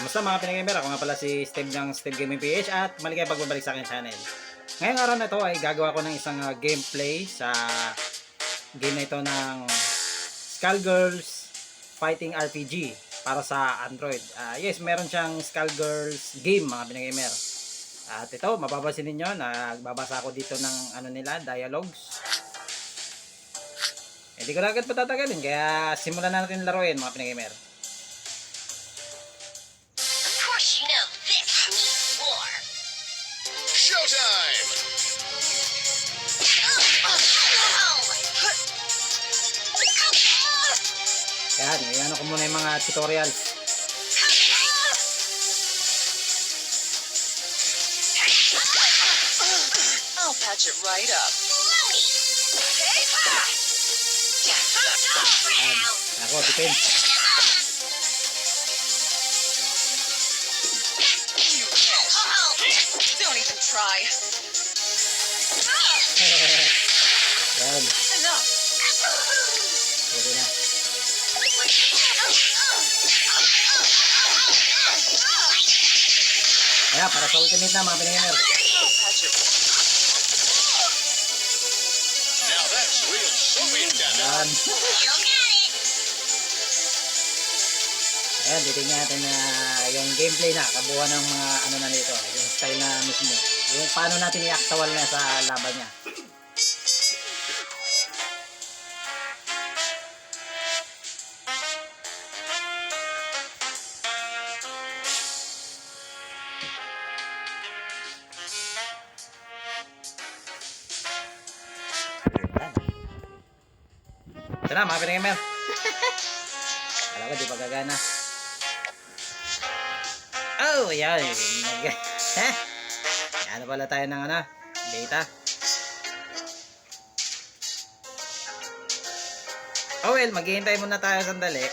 Kamusta mga pinagamer? Ako nga pala si Steve ng Steve Gaming PH at maligay pagbabalik sa akin channel. Ngayong araw na ito ay gagawa ko ng isang uh, gameplay sa game na ito ng Skullgirls Fighting RPG para sa Android. Ah, yes, meron siyang Skullgirls game mga pinagamer. At ito, mapapansin ninyo, nagbabasa ako dito ng ano nila, dialogues. Hindi ko na agad patatagalin, kaya simulan na natin laruin mga pinagamer. Muna yung mga tutorials. I'll patch it right up. Yan, ako, wish. Don't even try. Yan, Enough. pwede na. Ayan, para sa ultimate na mga pinagamer. I'll patch it. Now that's real Soviet Yan. Ayan, titignan natin na yung gameplay na, kabuuan ng mga ano na nito, yung style na mismo. Yung paano natin i-actual na sa laban niya. Ito na, mga pinagamer. Alam ko, di pa gagana. Oh, yan. Nag- ano pala tayo ng ano? Data. Oh well, maghihintay muna tayo sandali.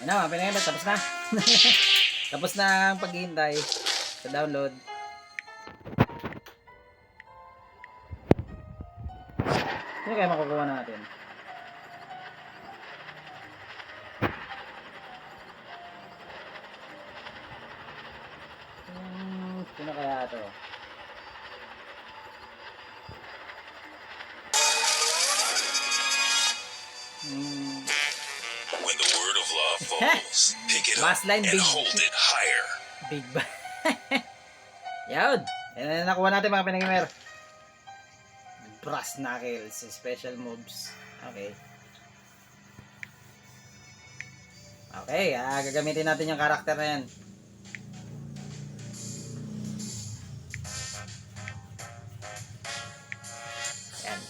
Yan na, mga pinagamer. Tapos na. Tapos na ang paghihintay sa download. Ano kaya makukuha natin? Hmm, sino kaya to? Falls, pick it up line, and big. hold it higher. big ba? Yun! Yan na nakuha natin mga pinagamer. Brass knuckles, special moves. Okay. Okay, ah, gagamitin natin yung karakter na yan. Yan.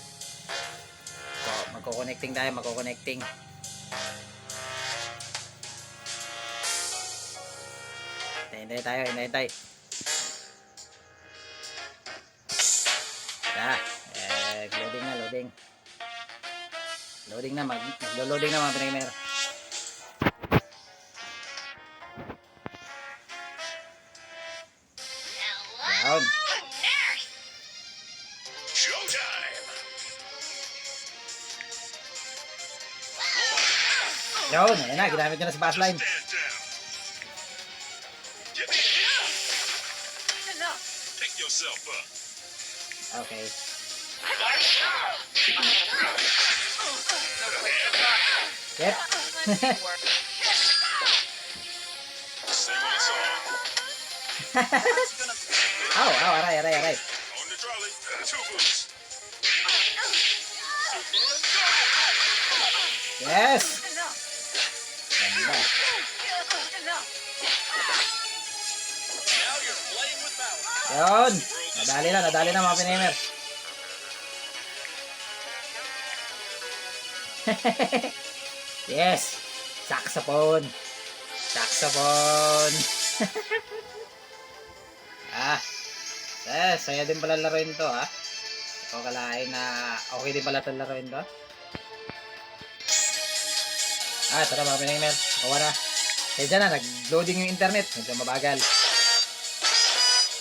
So, magko-connecting tayo, magko-connecting. Hintay tayo, hintay tayo. Ah, eh, loading na, loading. Loading na, mag, loading na mga primer. Showtime! Yun, ayan na, ginamit ko na si Bassline. yourself up. Okay. Yep. oh, oh, alright, alright, alright. Yes! Yun. Nadali na, nadali na mga pinemer. yes. Saxophone. Saxophone. ah. Eh, saya din pala laruin to ha. Ikaw kalain na okay din pala itong laruin to. Ah, tara mga pinemer. Kawa na. Kaya dyan na, nag-loading yung internet. Medyo mabagal.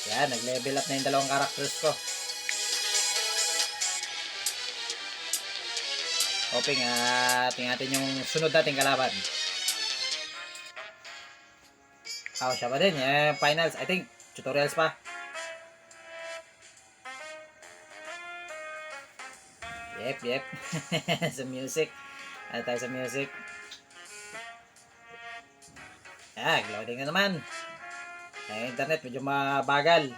Yan, nag-level up na yung dalawang characters ko. Hoping ah, ating atin yung sunod nating kalaban. Oh, siya pa din. Eh, finals, I think. Tutorials pa. Yep, yep. sa music. Ano tayo sa music? Ah, Yan, loading na naman. Ang internet medyo mabagal.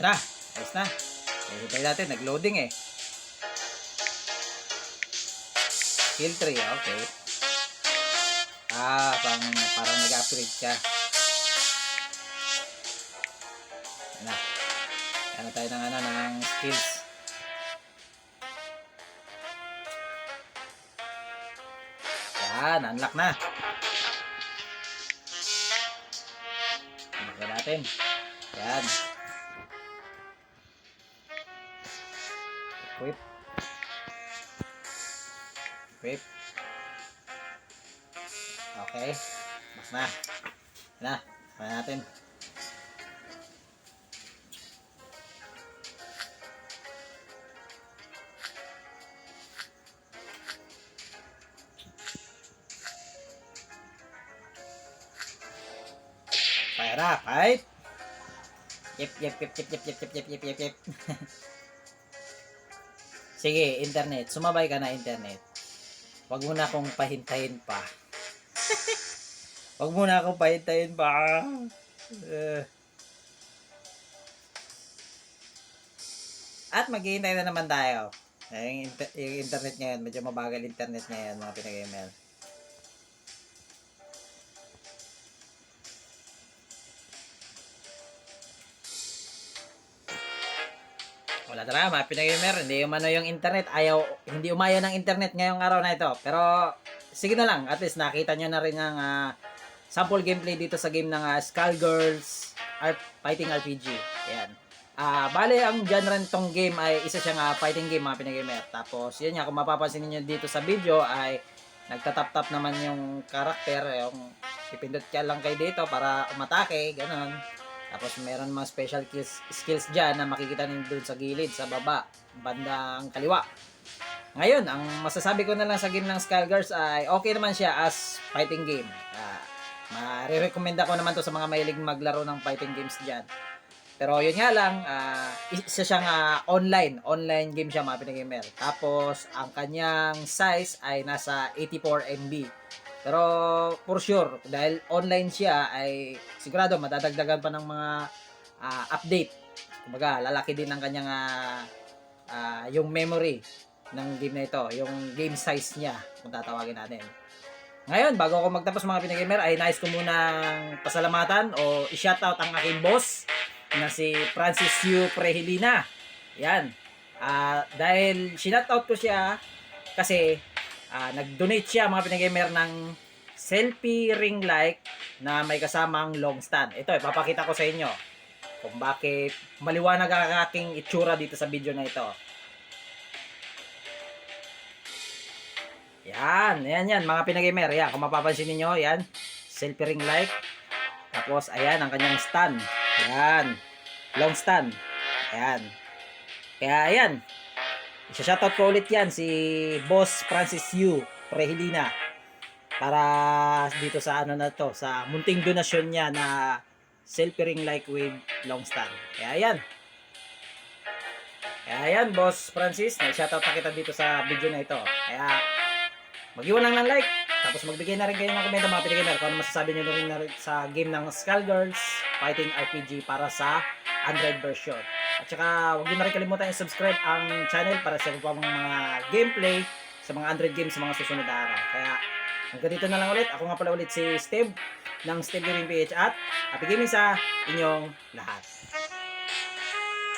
Tara, ayos na. Eh, hintay natin, nag-loading eh. Skill 3, okay. Ah, pang, parang nag-upgrade. Yan na. Ano tayo ng ano, ng skills. Yan, unlock na. Unlock na natin. Yan. Equip. Equip. Okay. Box na. Yan na. Kaya natin. Up, right? Yep, yep, yep, yep, yep, yep, yep, yep, yep, yep, yep. Sige, internet. Sumabay ka na internet. Huwag mo na akong pahintayin pa. Huwag mo na akong pahintayin pa. Eh. At maghihintay na naman tayo. Yung, inter- yung internet ngayon, medyo mabagal internet ngayon, mga pinag-email. Wala mga pinag-gamer. Hindi umano yung internet. Ayaw, hindi umayaw ng internet ngayong araw na ito. Pero, sige na lang. At least nakita nyo na rin ang ah, sample gameplay dito sa game ng uh, Skullgirls Art Fighting RPG. Ayan. Ah, bale, ang genre nitong game ay isa siyang ah, fighting game, mga pinag-gamer. Tapos, yun nga, kung mapapansin niyo dito sa video ay nagtatap-tap naman yung karakter. Yung pipindot ka lang kayo dito para umatake, ganun. Tapos meron mga special skills, skills dyan na makikita ninyo dun sa gilid, sa baba, bandang kaliwa. Ngayon, ang masasabi ko na lang sa game ng Skullgirls ay okay naman siya as fighting game. Uh, Marirekomenda ko naman to sa mga mahilig maglaro ng fighting games dyan. Pero yun nga lang, ah, isa siyang ah, online. Online game siya mga pinagamer. Tapos, ang kanyang size ay nasa 84 MB. Pero for sure, dahil online siya ay sigurado madadagdagan pa ng mga ah, update. Kumbaga, lalaki din ang kanyang ah, ah, yung memory ng game na ito, yung game size niya, kung tatawagin natin. Ngayon, bago ako magtapos mga pinagamer, ay nais ko munang pasalamatan o i-shoutout ang aking boss na si Francis Yu Prehilina. Yan. Ah, dahil sinoutout ko siya kasi ah, nag-donate siya mga pinagamer ng selfie ring light na may kasamang long stand. Ito, ipapakita ko sa inyo kung bakit maliwanag ang aking itsura dito sa video na ito. Yan, yan, yan, mga pinagamer. Yan, kung mapapansin niyo yan, selfie ring light. Tapos, ayan, ang kanyang stand. Yan, long stand. Ayan. Kaya, ayan, isa-shoutout ko ulit yan, si Boss Francis Yu Prehilina. Para dito sa ano na to, sa munting donasyon niya na selfie light with long stand. Kaya, ayan. Kaya, ayan, Boss Francis, na-shoutout na kita dito sa video na ito. Kaya, mag-iwan lang ng like. Tapos magbigay na rin kayo ng komento mga pinagamer kung ano masasabi nyo rin na rin sa game ng Skullgirls Fighting RPG para sa Android version. At saka huwag nyo na rin kalimutan i-subscribe ang channel para sa mga gameplay sa mga Android games sa mga susunod na araw. Kaya hanggang dito na lang ulit. Ako nga pala ulit si Steve ng Steve Gaming PH at happy gaming sa inyong lahat.